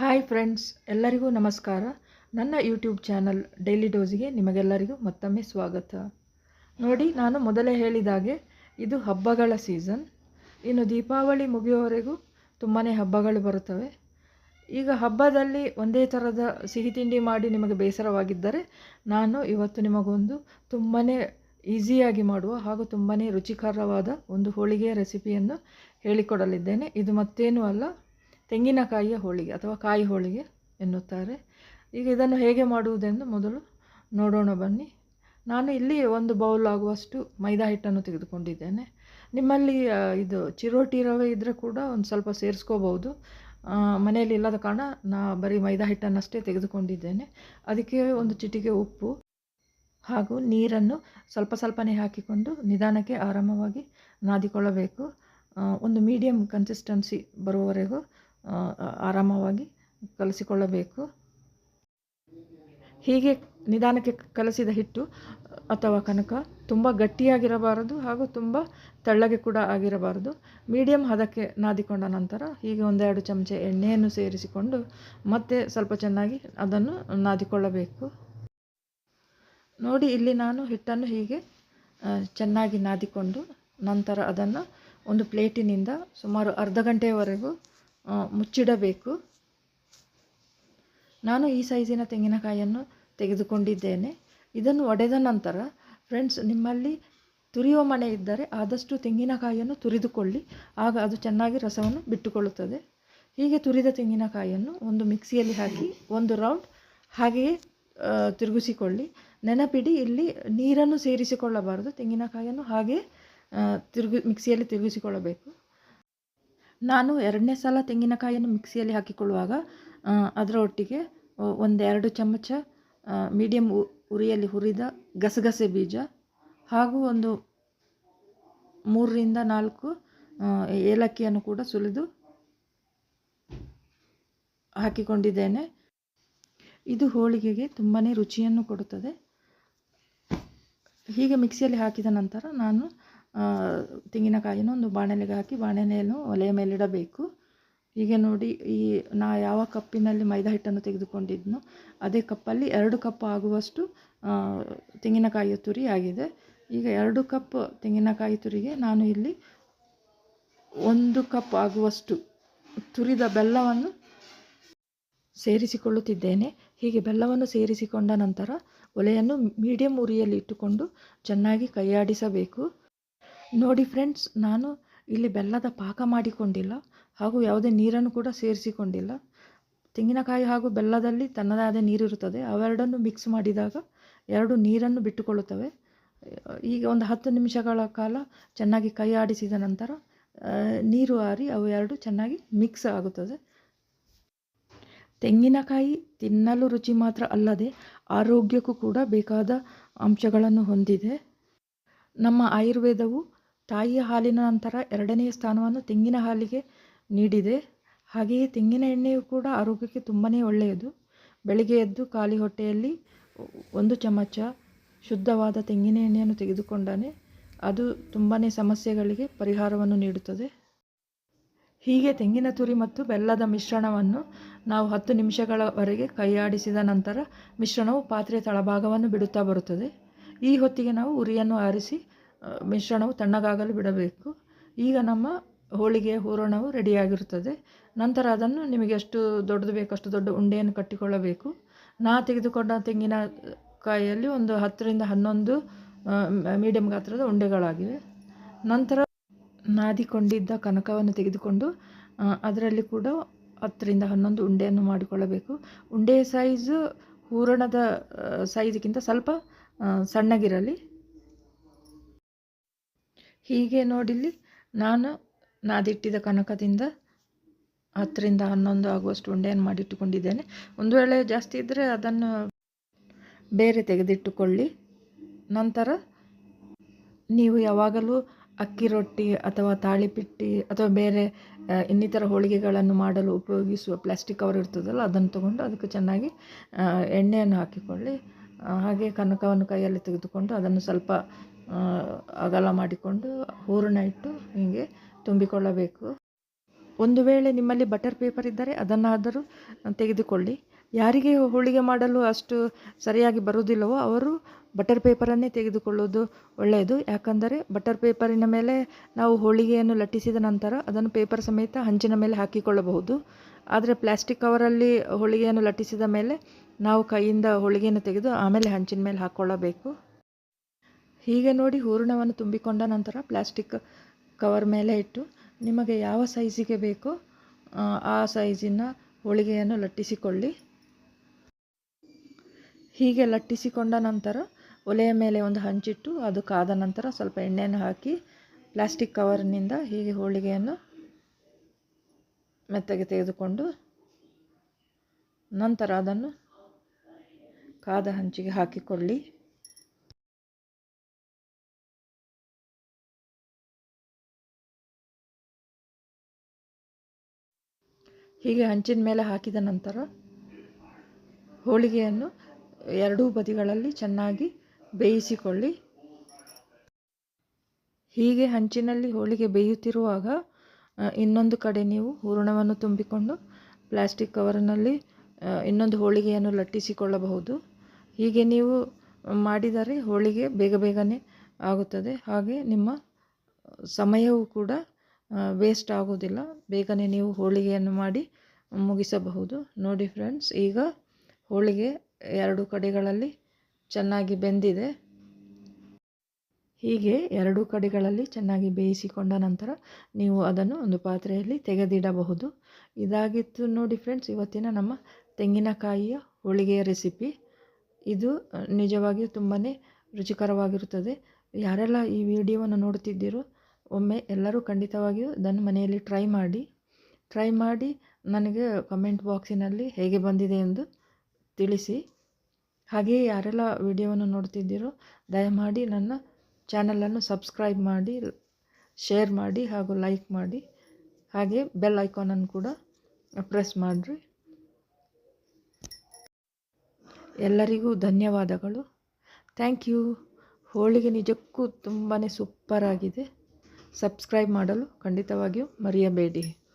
Hi friends ಎಲ್ಲರಿಗೂ ನಮಸ್ಕಾರ. ನನ್ನ ಯೂಟ್ಯೂಬ್ ಚಾನಲ್ ಡೈಲಿ ಡೋಸಿಗೆ ನಿಮಗೆಲ್ಲರಿಗೂ ಮತ್ತೊಮ್ಮೆ ಸ್ವಾಗತ. ನೋಡಿ, ನಾನು ಮೊದಲೇ ಹೇಳಿದಾಗೆ ಇದು ಹಬ್ಬಗಳ ಸೀಸನ್ ಇನ್ನು ದೀಪಾವಳಿ ಮುಗಿಯುವವರೆಗೂ ತುಂಬಾ ಹಬ್ಬಗಳು ಬರುತ್ತವೆ. ಈಗ ಹಬ್ಬದಲ್ಲಿ ಒಂದೇ ಥರದ ಸಿಹಿ ತಿಂಡಿ ಮಾಡಿ ನಿಮಗೆ ಬೇಸರವಾಗಿದ್ದರೆ ನಾನು ಇವತ್ತು ನಿಮಗೊಂದು ತುಂಬಾ ಈಸಿಯಾಗಿ ಮಾಡುವ ಹಾಗೂ ತುಂಬಾ ರುಚಿಕರವಾದ ಒಂದು ಹೋಳಿಗೆಯ ರೆಸಿಪಿಯನ್ನು ಹೇಳಿಕೊಡಲಿದ್ದೇನೆ. ಇದು ಮತ್ತೇನೂ ಅಲ್ಲ ತೆಂಗಿನಕಾಯಿಯ ಹೋಳಿಗೆ ಅಥವಾ ಕಾಯಿ ಹೋಳಿಗೆ ಎನ್ನುತ್ತಾರೆ. ಈಗ ಇದನ್ನು ಹೇಗೆ ಮಾಡುವುದೆಂದು ಮೊದಲು ನೋಡೋಣ ಬನ್ನಿ. ನಾನು ಇಲ್ಲಿ ಒಂದು ಬೌಲ್ ಆಗುವಷ್ಟು ಮೈದಾ ಹಿಟ್ಟನ್ನು ತೆಗೆದುಕೊಂಡಿದ್ದೇನೆ. ನಿಮ್ಮಲ್ಲಿ ಇದು ಚಿರೋಟಿ ರವೆ ಇದ್ದರೆ ಕೂಡ ಒಂದು ಸ್ವಲ್ಪ ಸೇರಿಸ್ಕೋಬೋದು ಮನೆಯಲ್ಲಿ ಇಲ್ಲದ ಕಾರಣ ನಾ ಬರೀ ಮೈದಾ ಹಿಟ್ಟನ್ನಷ್ಟೇ ತೆಗೆದುಕೊಂಡಿದ್ದೇನೆ. ಅದಕ್ಕೆ ಒಂದು ಚಿಟಿಕೆ ಉಪ್ಪು ಹಾಗೂ ನೀರನ್ನು ಸ್ವಲ್ಪ ಸ್ವಲ್ಪನೇ ಹಾಕಿಕೊಂಡು ನಿಧಾನಕ್ಕೆ ಆರಾಮವಾಗಿ ನಾದಿಕೊಳ್ಳಬೇಕು. ಒಂದು ಮೀಡಿಯಮ್ ಕನ್ಸಿಸ್ಟೆನ್ಸಿ ಬರುವವರೆಗೂ ಆರಾಮವಾಗಿ ಕಲಸಿಕೊಳ್ಳಬೇಕು. ಹೀಗೆ ನಿಧಾನಕ್ಕೆ ಕಲಸಿದ ಹಿಟ್ಟು ಅಥವಾ ಕನಕ ತುಂಬ ಗಟ್ಟಿಯಾಗಿರಬಾರದು ಹಾಗೂ ತುಂಬ ತೆಳ್ಳಗೆ ಕೂಡ ಆಗಿರಬಾರದು. ಮೀಡಿಯಂ ಹದಕ್ಕೆ ನಾದಿಕೊಂಡ ನಂತರ ಹೀಗೆ ಒಂದೆರಡು ಚಮಚ ಎಣ್ಣೆಯನ್ನು ಸೇರಿಸಿಕೊಂಡು ಮತ್ತೆ ಸ್ವಲ್ಪ ಚೆನ್ನಾಗಿ ಅದನ್ನು ನಾದಿಕೊಳ್ಳಬೇಕು. ನೋಡಿ, ಇಲ್ಲಿ ನಾನು ಹಿಟ್ಟನ್ನು ಹೀಗೆ ಚೆನ್ನಾಗಿ ನಾದಿಕೊಂಡು ನಂತರ ಅದನ್ನು ಒಂದು ಪ್ಲೇಟಿನಿಂದ ಸುಮಾರು ಅರ್ಧ ಗಂಟೆಯವರೆಗೂ ಮುಚ್ಚಿಡಬೇಕು. ನಾನು ಈ ಸೈಜಿನ ತೆಂಗಿನಕಾಯಿಯನ್ನು ತೆಗೆದುಕೊಂಡಿದ್ದೇನೆ. ಇದನ್ನು ಒಡೆದ ನಂತರ ಫ್ರೆಂಡ್ಸ್ ನಿಮ್ಮಲ್ಲಿ ತುರಿಯುವ ಮನೆ ಇದ್ದರೆ ಆದಷ್ಟು ತೆಂಗಿನಕಾಯಿಯನ್ನು ತುರಿದುಕೊಳ್ಳಿ. ಆಗ ಅದು ಚೆನ್ನಾಗಿ ರಸವನ್ನು ಬಿಟ್ಟುಕೊಳ್ಳುತ್ತದೆ. ಹೀಗೆ ತುರಿದ ತೆಂಗಿನಕಾಯಿಯನ್ನು ಒಂದು ಮಿಕ್ಸಿಯಲ್ಲಿ ಹಾಕಿ ಒಂದು ರೌಂಡ್ ಹಾಗೆಯೇ ತಿರುಗಿಸಿಕೊಳ್ಳಿ. ನೆನಪಿಡಿ, ಇಲ್ಲಿ ನೀರನ್ನು ಸೇರಿಸಿಕೊಳ್ಳಬಾರದು. ತೆಂಗಿನಕಾಯಿಯನ್ನು ಹಾಗೆ ತಿರುಗಿ, ಮಿಕ್ಸಿಯಲ್ಲಿ ತಿರುಗಿಸಿಕೊಳ್ಳಬೇಕು. ನಾನು ಎರಡನೇ ಸಲ ತೆಂಗಿನಕಾಯಿಯನ್ನು ಮಿಕ್ಸಿಯಲ್ಲಿ ಹಾಕಿಕೊಳ್ಳುವಾಗ ಅದರ ಒಟ್ಟಿಗೆ ಒಂದೆರಡು ಚಮಚ ಮೀಡಿಯಮ್ ಉರಿಯಲ್ಲಿ ಹುರಿದ ಗಸಗಸೆ ಬೀಜ ಹಾಗೂ ಒಂದು ಮೂರರಿಂದ ನಾಲ್ಕು ಏಲಕ್ಕಿಯನ್ನು ಕೂಡ ಸುಲಿದು ಹಾಕಿಕೊಂಡಿದ್ದೇನೆ. ಇದು ಹೋಳಿಗೆಗೆ ತುಂಬಾ ರುಚಿಯನ್ನು ಕೊಡುತ್ತದೆ. ಹೀಗೆ ಮಿಕ್ಸಿಯಲ್ಲಿ ಹಾಕಿದ ನಂತರ ನಾನು ತೆಂಗಿನಕಾಯಿನ ಒಂದು ಬಾಣಲೆಗೆ ಹಾಕಿ ಬಾಣಲೆಯನ್ನು ಒಲೆಯ ಮೇಲಿಡಬೇಕು ಹೀಗೆ ನೋಡಿ, ಈ ನಾ ಯಾವ ಕಪ್ಪಿನಲ್ಲಿ ಮೈದಾ ಹಿಟ್ಟನ್ನು ತೆಗೆದುಕೊಂಡಿದ್ನೋ ಅದೇ ಕಪ್ಪಲ್ಲಿ ಎರಡು ಕಪ್ ಆಗುವಷ್ಟು ತೆಂಗಿನಕಾಯಿಯ ತುರಿ ಆಗಿದೆ. ಈಗ ಎರಡು ಕಪ್ ತೆಂಗಿನಕಾಯಿ ತುರಿಗೆ ನಾನು ಇಲ್ಲಿ ಒಂದು ಕಪ್ ಆಗುವಷ್ಟು ತುರಿದ ಬೆಲ್ಲವನ್ನು ಸೇರಿಸಿಕೊಳ್ಳುತ್ತಿದ್ದೇನೆ. ಹೀಗೆ ಬೆಲ್ಲವನ್ನು ಸೇರಿಸಿಕೊಂಡ ನಂತರ ಒಲೆಯನ್ನು ಮೀಡಿಯಂ ಉರಿಯಲ್ಲಿ ಇಟ್ಟುಕೊಂಡು ಚೆನ್ನಾಗಿ ಕೈಯಾಡಿಸಬೇಕು. ನೋಡಿ ಫ್ರೆಂಡ್ಸ್, ನಾನು ಇಲ್ಲಿ ಬೆಲ್ಲದ ಪಾಕ ಮಾಡಿಕೊಂಡಿಲ್ಲ. ಹಾಗೂ ಯಾವುದೇ ನೀರನ್ನು ಕೂಡ ಸೇರಿಸಿಕೊಂಡಿಲ್ಲ. ತೆಂಗಿನಕಾಯಿ ಹಾಗೂ ಬೆಲ್ಲದಲ್ಲಿ ತನ್ನದೇ ಆದ ನೀರಿರುತ್ತದೆ. ಅವೆರಡನ್ನು ಮಿಕ್ಸ್ ಮಾಡಿದಾಗ ಎರಡು ನೀರನ್ನು ಬಿಟ್ಟುಕೊಳ್ಳುತ್ತವೆ. ಈಗ ಒಂದು ಹತ್ತು ನಿಮಿಷಗಳ ಕಾಲ ಚೆನ್ನಾಗಿ ಕೈ ಆಡಿಸಿದ ನಂತರ ನೀರು ಆರಿ ಅವು ಎರಡು ಚೆನ್ನಾಗಿ ಮಿಕ್ಸ್ ಆಗುತ್ತದೆ. ತೆಂಗಿನಕಾಯಿ ತಿನ್ನಲು ರುಚಿ ಮಾತ್ರ ಅಲ್ಲದೆ ಆರೋಗ್ಯಕ್ಕೂ ಕೂಡ ಬೇಕಾದ ಅಂಶಗಳನ್ನು ಹೊಂದಿದೆ. ನಮ್ಮ ಆಯುರ್ವೇದವು ತಾಯಿಯ ಹಾಲಿನ ನಂತರ ಎರಡನೆಯ ಸ್ಥಾನವನ್ನು ತೆಂಗಿನ ಹಾಲಿಗೆ ನೀಡಿದೆ. ಹಾಗೆಯೇ ತೆಂಗಿನ ಎಣ್ಣೆಯು ಕೂಡ ಆರೋಗ್ಯಕ್ಕೆ ತುಂಬಾ ಒಳ್ಳೆಯದು. ಬೆಳಿಗ್ಗೆ ಎದ್ದು ಖಾಲಿ ಹೊಟ್ಟೆಯಲ್ಲಿ ಒಂದು ಚಮಚ ಶುದ್ಧವಾದ ತೆಂಗಿನ ಎಣ್ಣೆಯನ್ನು ತೆಗೆದುಕೊಂಡನೆ, ಅದು ತುಂಬಾ ಸಮಸ್ಯೆಗಳಿಗೆ ಪರಿಹಾರವನ್ನು ನೀಡುತ್ತದೆ. ಹೀಗೆ ತೆಂಗಿನ ತುರಿ ಮತ್ತು ಬೆಲ್ಲದ ಮಿಶ್ರಣವನ್ನು ನಾವು ಹತ್ತು ನಿಮಿಷಗಳವರೆಗೆ ಕೈಯಾಡಿಸಿದ ನಂತರ ಮಿಶ್ರಣವು ಪಾತ್ರೆಯ ತಳಭಾಗವನ್ನು ಬಿಡುತ್ತಾ ಬರುತ್ತದೆ. ಈ ಹೊತ್ತಿಗೆ ನಾವು ಉರಿಯನ್ನು ಆರಿಸಿ ಮಿಶ್ರಣವು ತಣ್ಣಗಾಗಲು ಬಿಡಬೇಕು. ಈಗ ನಮ್ಮ ಹೋಳಿಗೆಯ ಹೂರಣವು ರೆಡಿಯಾಗಿರುತ್ತದೆ. ನಂತರ ಅದನ್ನು ನಿಮಗೆ ಎಷ್ಟು ದೊಡ್ಡದು ಬೇಕು, ಅಷ್ಟು ದೊಡ್ಡ ಉಂಡೆಯನ್ನು ಕಟ್ಟಿಕೊಳ್ಳಬೇಕು. ನಾ ತೆಗೆದುಕೊಂಡ ತೆಂಗಿನ ಕಾಯಿಯಲ್ಲಿ ಒಂದು ಹತ್ತರಿಂದ ಹನ್ನೊಂದು ಮೀಡಿಯಂ ಗಾತ್ರದ ಉಂಡೆಗಳಾಗಿವೆ. ನಂತರ ನಾದಿಕೊಂಡಿದ್ದ ಕನಕವನ್ನು ತೆಗೆದುಕೊಂಡು ಅದರಲ್ಲಿ ಕೂಡ ಹತ್ತರಿಂದ ಹನ್ನೊಂದು ಉಂಡೆಯನ್ನು ಮಾಡಿಕೊಳ್ಳಬೇಕು. ಉಂಡೆಯ ಸೈಜು ಹೂರಣದ ಸೈಜ್ಗಿಂತ ಸ್ವಲ್ಪ ಸಣ್ಣಗಿರಲಿ. ಹೀಗೆ ನೋಡಿಲ್ಲಿ ನಾನು ನಾದಿಟ್ಟಿದ ಕನಕದಿಂದ ಹತ್ತರಿಂದ ಹನ್ನೊಂದು ಆಗುವಷ್ಟು ಉಂಡೆಯನ್ನು ಮಾಡಿಟ್ಟುಕೊಂಡಿದ್ದೇನೆ. ಒಂದು ವೇಳೆ ಜಾಸ್ತಿ ಇದ್ದರೆ ಅದನ್ನು ಬೇರೆ ತೆಗೆದಿಟ್ಟುಕೊಳ್ಳಿ. ನಂತರ ನೀವು ಯಾವಾಗಲೂ ಅಕ್ಕಿ ರೊಟ್ಟಿ ಅಥವಾ ತಾಳಿಪಿಟ್ಟಿ ಅಥವಾ ಬೇರೆ ಇನ್ನಿತರ ಹೋಳಿಗೆಗಳನ್ನು ಮಾಡಲು ಉಪಯೋಗಿಸುವ ಪ್ಲಾಸ್ಟಿಕ್ ಕವರ್ ಇರ್ತದಲ್ಲ, ಅದನ್ನು ತಗೊಂಡು ಅದಕ್ಕೆ ಚೆನ್ನಾಗಿ ಎಣ್ಣೆಯನ್ನು ಹಾಕಿಕೊಳ್ಳಿ. ಹಾಗೆ ಕನಕವನ್ನು ಕೈಯಲ್ಲಿ ತೆಗೆದುಕೊಂಡು ಅದನ್ನು ಸ್ವಲ್ಪ ಅಗಲ ಮಾಡಿಕೊಂಡು ಹೂರಣ ಇಟ್ಟು ಹೀಗೆ ತುಂಬಿಕೊಳ್ಳಬೇಕು. ಒಂದು ವೇಳೆ ನಿಮ್ಮಲ್ಲಿ ಬಟರ್ ಪೇಪರ್ ಇದ್ದರೆ ಅದನ್ನಾದರೂ ತೆಗೆದುಕೊಳ್ಳಿ. ಯಾರಿಗೆ ಹೋಳಿಗೆ ಮಾಡಲು ಅಷ್ಟು ಸರಿಯಾಗಿ ಬರುವುದಿಲ್ಲವೋ ಅವರು ಬಟರ್ ಪೇಪರನ್ನೇ ತೆಗೆದುಕೊಳ್ಳೋದು ಒಳ್ಳೆಯದು. ಯಾಕಂದರೆ ಬಟರ್ ಪೇಪರಿನ ಮೇಲೆ ನಾವು ಹೋಳಿಗೆಯನ್ನು ಲಟ್ಟಿಸಿದ ನಂತರ ಅದನ್ನು ಪೇಪರ್ ಸಮೇತ ಹಂಚಿನ ಮೇಲೆ ಹಾಕಿಕೊಳ್ಳಬಹುದು. ಆದರೆ ಪ್ಲಾಸ್ಟಿಕ್ ಕವರಲ್ಲಿ ಹೋಳಿಗೆಯನ್ನು ಲಟ್ಟಿಸಿದ ಮೇಲೆ ನಾವು ಕೈಯಿಂದ ಹೋಳಿಗೆಯನ್ನು ತೆಗೆದು ಆಮೇಲೆ ಹಂಚಿನ ಮೇಲೆ ಹಾಕ್ಕೊಳ್ಳಬೇಕು ಹೀಗೆ ನೋಡಿ ಹೂರಣವನ್ನು ತುಂಬಿಕೊಂಡ ನಂತರ ಪ್ಲಾಸ್ಟಿಕ್ ಕವರ್ ಮೇಲೆ ಇಟ್ಟು ನಿಮಗೆ ಯಾವ ಸೈಜಿಗೆ ಬೇಕೋ, ಆ ಸೈಜಿನ ಹೋಳಿಗೆಯನ್ನು ಲಟ್ಟಿಸಿಕೊಳ್ಳಿ. ಹೀಗೆ ಲಟ್ಟಿಸಿಕೊಂಡ ನಂತರ ಒಲೆಯ ಮೇಲೆ ಒಂದು ಹಂಚಿಟ್ಟು, ಅದು ಕಾದ ನಂತರ ಸ್ವಲ್ಪ ಎಣ್ಣೆಯನ್ನು ಹಾಕಿ ಪ್ಲಾಸ್ಟಿಕ್ ಕವರ್ನಿಂದ ಹೀಗೆ ಹೋಳಿಗೆಯನ್ನು ಮೆತ್ತಗೆ ತೆಗೆದುಕೊಂಡು ನಂತರ ಅದನ್ನು ಕಾದ ಹಂಚಿಗೆ ಹಾಕಿಕೊಳ್ಳಿ. ಹೀಗೆ ಹಂಚಿನ ಮೇಲೆ ಹಾಕಿದ ನಂತರ ಹೋಳಿಗೆಯನ್ನು ಎರಡೂ ಬದಿಗಳಲ್ಲಿ ಚೆನ್ನಾಗಿ ಬೇಯಿಸಿಕೊಳ್ಳಿ. ಹೀಗೆ ಹಂಚಿನಲ್ಲಿ ಹೋಳಿಗೆ ಬೇಯುತ್ತಿರುವಾಗ ಇನ್ನೊಂದು ಕಡೆ ನೀವು ಹೂರಣವನ್ನು ತುಂಬಿಕೊಂಡು ಪ್ಲಾಸ್ಟಿಕ್ ಕವರಿನಲ್ಲಿ ಇನ್ನೊಂದು ಹೋಳಿಗೆಯನ್ನು ಲಟ್ಟಿಸಿಕೊಳ್ಳಬಹುದು. ಹೀಗೆ ನೀವು ಮಾಡಿದರೆ ಹೋಳಿಗೆ ಬೇಗ ಬೇಗನೆ ಆಗುತ್ತದೆ. ಹಾಗೆ ನಿಮ್ಮ ಸಮಯವೂ ಕೂಡ ವೇಸ್ಟ್ ಆಗೋದಿಲ್ಲ ಬೇಗನೆ ನೀವು ಹೋಳಿಗೆಯನ್ನು ಮಾಡಿ ಮುಗಿಸಬಹುದು. ನೋಡಿ ಫ್ರೆಂಡ್ಸ್ ಈಗ ಹೋಳಿಗೆ ಎರಡು ಕಡೆಗಳಲ್ಲಿ ಚೆನ್ನಾಗಿ ಬೆಂದಿದೆ. ಹೀಗೆ ಎರಡು ಕಡೆಗಳಲ್ಲಿ ಚೆನ್ನಾಗಿ ಬೇಯಿಸಿಕೊಂಡ ನಂತರ ನೀವು ಅದನ್ನು ಒಂದು ಪಾತ್ರೆಯಲ್ಲಿ ತೆಗೆದಿಡಬಹುದು. ಇದಾಗಿತ್ತು ನೋಡಿ ಫ್ರೆಂಡ್ಸ್ ಇವತ್ತಿನ ನಮ್ಮ ತೆಂಗಿನಕಾಯಿಯ ಹೋಳಿಗೆಯ ರೆಸಿಪಿ ಇದು ನಿಜವಾಗಿಯೂ ತುಂಬಾ ರುಚಿಕರವಾಗಿರುತ್ತದೆ. ಯಾರೆಲ್ಲ ಈ ವಿಡಿಯೋವನ್ನು ನೋಡ್ತಿದ್ದೀರೋ ಒಮ್ಮೆ ಎಲ್ಲರೂ ಖಂಡಿತವಾಗಿಯೂ ಇದನ್ನು ಮನೆಯಲ್ಲಿ ಟ್ರೈ ಮಾಡಿ ಟ್ರೈ ಮಾಡಿ ನನಗೆ ಕಮೆಂಟ್ ಬಾಕ್ಸಿನಲ್ಲಿ ಹೇಗೆ ಬಂದಿದೆ ಎಂದು ತಿಳಿಸಿ. ಹಾಗೆಯೇ ಯಾರೆಲ್ಲ ವಿಡಿಯೋವನ್ನು ನೋಡ್ತಿದ್ದೀರೋ ದಯಮಾಡಿ ನನ್ನ ಚಾನಲನ್ನು ಸಬ್ಸ್ಕ್ರೈಬ್ ಮಾಡಿ ಶೇರ್ ಮಾಡಿ ಹಾಗೂ ಲೈಕ್ ಮಾಡಿ. ಹಾಗೆ ಬೆಲ್ ಐಕಾನನ್ನು ಕೂಡ ಪ್ರೆಸ್ ಮಾಡಿರಿ. ಎಲ್ಲರಿಗೂ ಧನ್ಯವಾದಗಳು. ಥ್ಯಾಂಕ್ ಯು ಹೋಳಿಗೆ ನಿಜಕ್ಕೂ ತುಂಬಾ ಸೂಪರಾಗಿದೆ ಸಬ್ಸ್ಕ್ರೈಬ್ ಮಾಡಲು ಖಂಡಿತವಾಗಿಯೂ ಮರೆಯಬೇಡಿ.